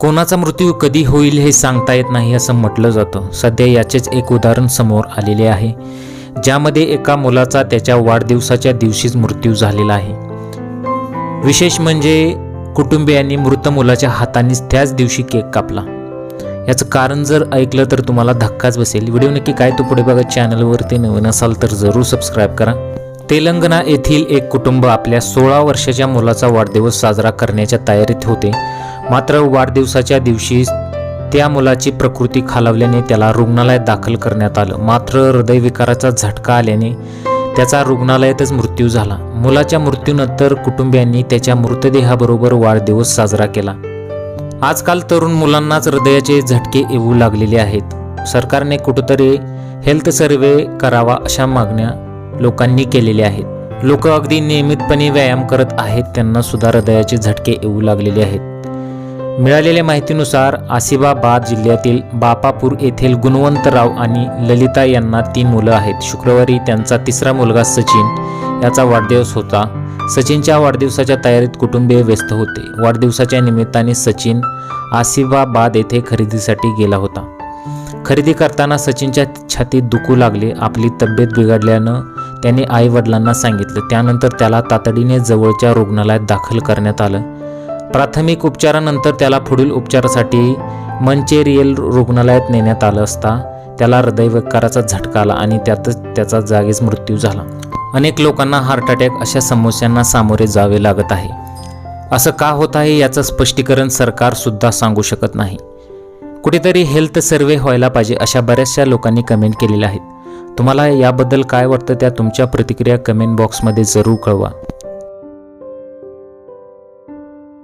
कोणाचा मृत्यू कधी होईल हे सांगता येत नाही असं म्हटलं जातं. सध्या याचेच एक उदाहरण समोर आलेले आहे ज्यामध्ये एका मुलाचा त्याच्या वाढदिवसाच्या दिवशीच मृत्यू झालेला आहे. विशेष म्हणजे कुटुंबियांनी मृत मुलाच्या हातानेच त्याच दिवशी केक कापला. याचं कारण जर ऐकलं तर तुम्हाला धक्काच बसेल. व्हिडिओ नक्की काय तो पुढे बघा चॅनलवरती नवीन असाल तर जरूर सबस्क्राईब करा. तेलंगणा येथील एक कुटुंब आपल्या सोळा वर्षाच्या मुलाचा वाढदिवस साजरा करण्याच्या तयारीत होते. मात्र वाढदिवसाच्या दिवशी त्या मुलाची प्रकृती खालावल्याने त्याला रुग्णालयात दाखल करण्यात आलं. मात्र हृदयविकाराचा झटका आल्याने त्याचा रुग्णालयातच मृत्यू झाला. मुलाच्या मृत्यूनंतर कुटुंबियांनी त्याच्या मृतदेहाबरोबर वाढदिवस साजरा केला. आजकाल तरुण मुलांनाच हृदयाचे झटके येऊ लागलेले आहेत. सरकारने कुठंतरी हेल्थ सर्वे करावा अशा मागण्या लोकांनी केलेल्या आहेत. लोक अगदी नियमितपणे व्यायाम करत आहेत त्यांना सुद्धा हृदयाचे झटके येऊ लागलेले आहेत. मिळालेल्या माहितीनुसार आसिफाबाद जिल्ह्यातील बापापूर येथील गुणवंतराव आणि ललिता यांना तीन मुलं आहेत. शुक्रवारी त्यांचा तिसरा मुलगा सचिन याचा वाढदिवस होता. सचिनच्या वाढदिवसाच्या तयारीत कुटुंबीय व्यस्त होते. वाढदिवसाच्या निमित्ताने सचिन आसिफाबाद येथे खरेदीसाठी गेला होता. खरेदी करताना सचिनच्या छातीत दुखू लागले. आपली तब्येत बिघडल्यानं त्याने आईवडिलांना सांगितलं. त्यानंतर त्याला तातडीने जवळच्या रुग्णालयात दाखल करण्यात आलं. प्राथमिक उपचारानंतर त्याला पुढील उपचारासाठी मंचेरियल रुग्णालयात नेण्यात आलं असता त्याला हृदयविकाराचा झटका आला आणि त्यातच त्याचा जागीच मृत्यू झाला. अनेक लोकांना हार्ट अटॅक अशा समस्यांना सामोरे जावे लागत आहे. असं का होत आहे याचं स्पष्टीकरण सरकारसुद्धा सांगू शकत नाही. कुठेतरी हेल्थ सर्वे व्हायला पाहिजे अशा बऱ्याचशा लोकांनी कमेंट केलेल्या आहेत. तुम्हाला याबद्दल काय वाटतं त्या तुमच्या प्रतिक्रिया कमेंट बॉक्समध्ये जरूर कळवा.